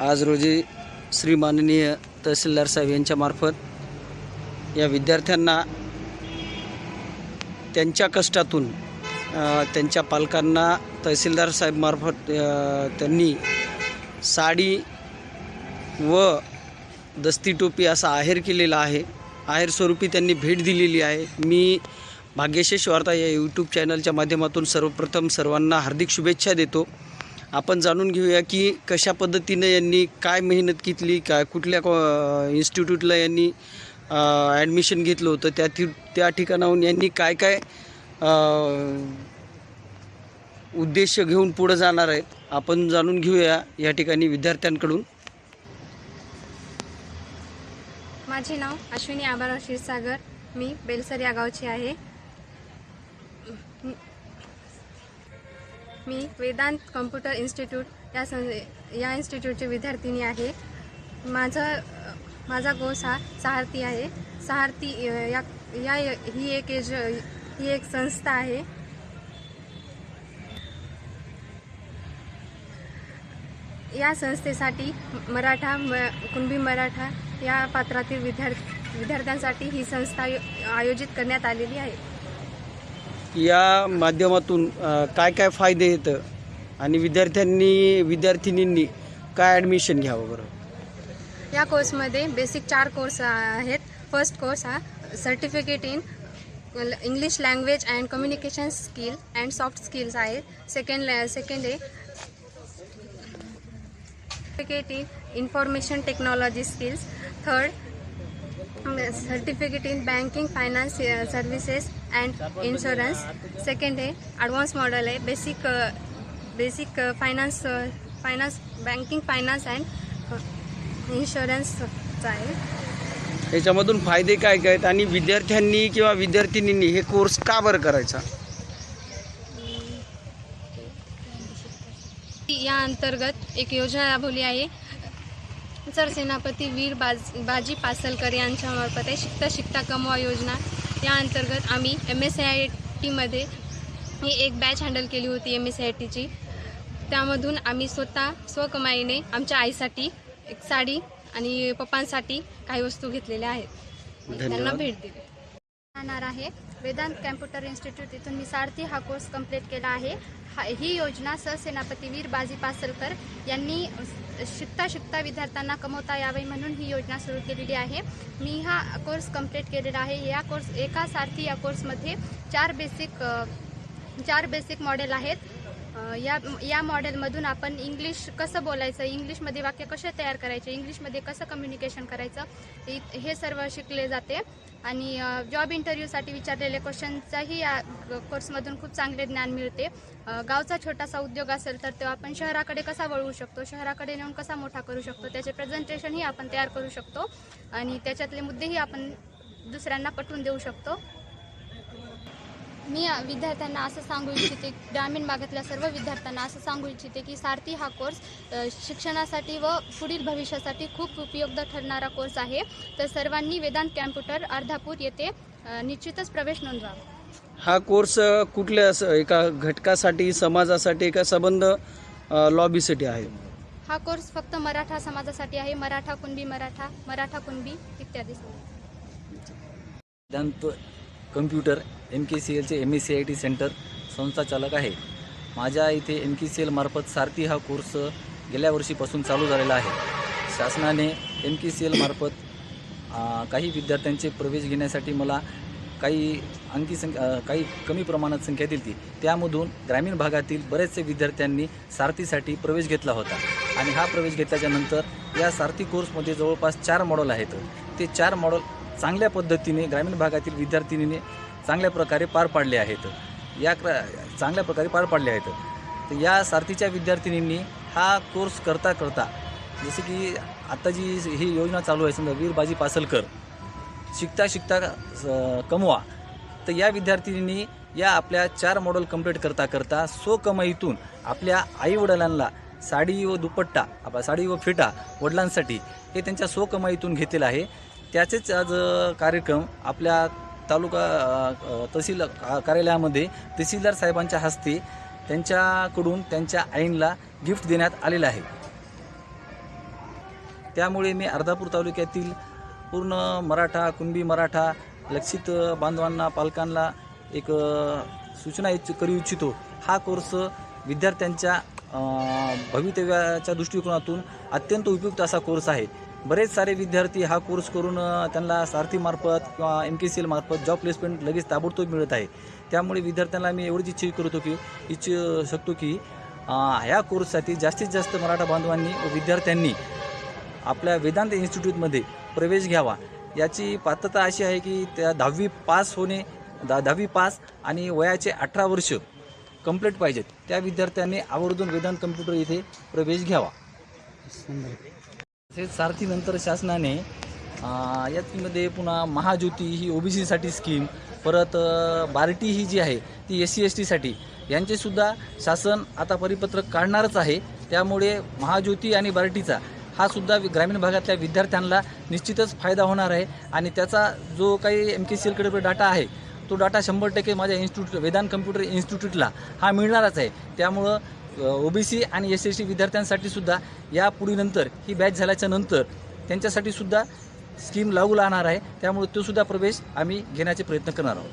आज रोजी श्री माननीय तहसीलदार साहेब यांच्या मार्फत या विद्यार्थ्यांना त्यांच्या कष्टातून त्यांच्या पालकांना तहसीलदार साहेबमार्फत त्यांनी साडी व दस्ती टोपी असा आहेर केलेला आहे. आहेर स्वरूपी त्यांनी भेट दिलेली आहे. मी भाग्यशेष वार्ता या यूट्यूब चॅनलच्या माध्यमातून सर्वप्रथम सर्वांना हार्दिक शुभेच्छा देतो. आपण जाणून घेऊया की कशा पद्धतीनं यांनी काय मेहनत घेतली काय कुठल्या कॉ इन्स्टिट्यूटला यांनी ॲडमिशन घेतलं होतं त्या त्या ठिकाणाहून यांनी काय काय उद्देश घेऊन पुढं जाणार आहेत आपण जाणून घेऊया या ठिकाणी विद्यार्थ्यांकडून. माझे नाव अश्विनी आबाराव क्षीरसागर. मी बेलसर या गावची आहे. मी वेदांत कम्प्युटर इन्स्टिट्यूट या सं या इन्स्टिट्यूटची विद्यार्थिनी आहे. माझा माझा गोस हा सहारती आहे. सहारती या या ही एक एज ही एक संस्था आहे. या संस्थेसाठी मराठा म कुणबी मराठा या पात्रातील विद्यार्थी विद्यार्थ्यांसाठी ही संस्था आयो- आयोजित करण्यात आलेली आहे. या माध्यमातून काय काय फायदे येतं? आणि विद्यार्थ्यांनी विद्यार्थिनींनी काय ॲडमिशन घ्यावं बरं? या कोर्समध्ये बेसिक चार कोर्स आहेत. फर्स्ट कोर्स हा certificate in English language and communication skill and soft skills आहे सेकंड सेकंड आहे certificate in information technology skills third certificate in banking finance services and insurance second आहे ॲडव्हान्स मॉडेल आहे basic basic finance finance banking finance and इन्शुरन्सचा आहे याच्यामधून फायदे काय काय आहेत? आणि विद्यार्थ्यांनी किंवा विद्यार्थिनींनी हे कोर्स का बरं करायचा? या अंतर्गत एक योजना राबवली आहे. सरसेनापती वीर बाज बाजी पासलकर यांच्यामार्फत आहे. शिकता शिकता कमवा योजना. या अंतर्गत आम्ही एम एस आय टीमध्ये ही एक बॅच हँडल केली होती एम एस आय टीची त्यामधून आम्ही स्वतः स्वकमाईने आमच्या आईसाठी एक साडी आणि पप्पांसाठी काही वस्तू घेतलेल्या आहेत. त्यांना भेट दिली राहणार आहे. वेदांत कॅम्प्युटर इन्स्टिट्यूट इथून मी सारथी हा कोर्स कंप्लीट केला आहे. हा ही योजना सहसेनापती वीर बाजी पासलकर यांनी शिकता शिकता विद्यार्थ्यांना कमवता यावे म्हणून ही योजना सुरू केलेली आहे. मी हा कोर्स कंप्लीट केलेला आहे. या कोर्स एका सारथी या कोर्समध्ये चार बेसिक चार बेसिक मॉडेल आहेत. या या मॉडेलमधून आपण इंग्लिश कसं बोलायचं? इंग्लिशमध्ये वाक्य कसे तयार करायचे? इंग्लिशमध्ये कसं कम्युनिकेशन करायचं? हे- हे सर्व शिकले जाते. आणि जॉब इंटरव्ह्यूसाठी विचारलेले क्वेश्चनचाही या कोर्समधून खूप चांगले ज्ञान मिळते. गावचा छोटासा उद्योग असेल तर तो आपण शहराकडे कसा वळवू शकतो? शहराकडे नेऊन कसा मोठा करू शकतो? त्याचे प्रेझेंटेशनही आपण तयार करू शकतो. आणि त्याच्यातले मुद्देही आपण दुसऱ्यांना पटवून देऊ शकतो. मी विद्यार्थ्यांना असं सांगू इच्छिते ग्रामीण भागातल्या सर्व विद्यार्थ्यांना असं सांगू इच्छिते की सारथी हा कोर्स शिक्षणासाठी व पुढील भविष्यासाठी खूप उपयुक्त ठरणारा कोर्स आहे. तर सर्वांनी वेदांत कॅम्प्युटर अर्धापूर येथे निश्चितच प्रवेश नोंदवावा हा कोर्स कुठल्या एका घटकासाठी समाजासाठी एका संबंध लॉबीसाठी आहे? हा कोर्स फक्त मराठा समाजासाठी आहे. मराठा कुणबी मराठा मराठा कुणबी इत्यादी. Vedant computer M K C एलचे M S C I T centre संस्थाचालक आहे. माझ्या इथे एम के सी एलमार्फत सारथी हा कोर्स गेल्या वर्षीपासून चालू झालेला आहे. शासनाने एम के सी एलमार्फत काही विद्यार्थ्यांचे प्रवेश घेण्यासाठी मला काही अंकी संख्या काही कमी प्रमाणात संख्या दिली ती त्यामधून ग्रामीण भागातील बरेचसे विद्यार्थ्यांनी सारथीसाठी प्रवेश घेतला होता. आणि हा प्रवेश घेतल्याच्यानंतर या सारथी कोर्समध्ये जवळपास चार मॉडेल आहेत. ते चार मॉडल चांगल्या पद्धतीने ग्रामीण भागातील विद्यार्थिनीने चांगल्या प्रकारे पार पाडले आहेत. या क्र चांगल्या प्रकारे पार पाडले आहेत. तर या सारथीच्या विद्यार्थिनींनी हा कोर्स करता करता जसे की आता जी ही योजना चालू आहे समजा वीरबाजी पासलकर शिकता शिकता स- कमवा तर या विद्यार्थिनींनी या आपल्या चार मॉडेल कंप्लीट करता करता सो कमाईतून आपल्या आईवडिलांना साडी व दुपट्टा आपला साडी व फेटा वडिलांसाठी हे त्यांच्या स्वकमाईतून घेतलेलं आहे. त्याचेच आज कार्यक्रम आपल्या तालुका तहसील का- कार्यालयामध्ये तहसीलदार साहेबांच्या हस्ते त्यांच्याकडून त्यांच्या आईनला गिफ्ट देण्यात आलेलं आहे. त्यामुळे मी अर्धापूर तालुक्यातील पूर्ण मराठा कुणबी मराठा लक्षित बांधवांना पालकांना एक सूचना इच्छ करू इच्छितो. हा कोर्स विद्यार्थ्यांच्या भवितव्याच्या दृष्टिकोनातून अत्यंत उपयुक्त असा कोर्स आहे. बरेच सारे विद्यार्थी हा कोर्स करून त्यांना सारथीमार्फत किंवा एम के सी एलमार्फत जॉब प्लेसमेंट लगेच ताबडतोब मिळत आहे. त्यामुळे विद्यार्थ्यांना मी एवढीच इच्छा करतो की इच्छ शकतो की ह्या कोर्ससाठी जास्तीत जास्त मराठा बांधवांनी व विद्यार्थ्यांनी आपल्या वेदांत इन्स्टिट्यूटमध्ये प्रवेश घ्यावा. याची पात्रता अशी आहे की त्या दहावी पास होणे दा दहावी पास आणि वयाचे अठरा वर्ष कंप्लीट पाहिजेत. त्या विद्यार्थ्यांनी आवर्जून वेदांत कम्प्युटर इथे प्रवेश घ्यावा. तसेच सारथीनंतर शासनाने अं, यामध्ये पुन्हा महाज्योती ही ओबीसीसाठी स्कीम परत बार्टी ही जी आहे ती एस सी एस टीसाठी यांचेसुद्धा शासन आता परिपत्रक काढणारच आहे. त्यामुळे महाज्योती आणि बार्टीचा हा सुद्धा ग्रामीण भागातल्या विद्यार्थ्यांना निश्चितच फायदा होणार आहे. आणि त्याचा जो काही एम के सी एलकडे डाटा आहे तो डाटा शंभर टक्के माझ्या इन्स्टिट्यूट वेदांत कम्प्युटर इन्स्टिट्यूटला हा मिळणारच आहे. त्यामुळं ओबीसी आणि एस एस टी विद्यार्थ्यांसाठी सुद्धा या पुढीनंतर ही बॅच झाल्याच्यानंतर त्यांच्यासाठी सुद्धा स्कीम लागू राहणार आहे. त्यामुळे तो सुद्धा प्रवेश आम्ही घेण्याचे प्रयत्न करणार आहोत.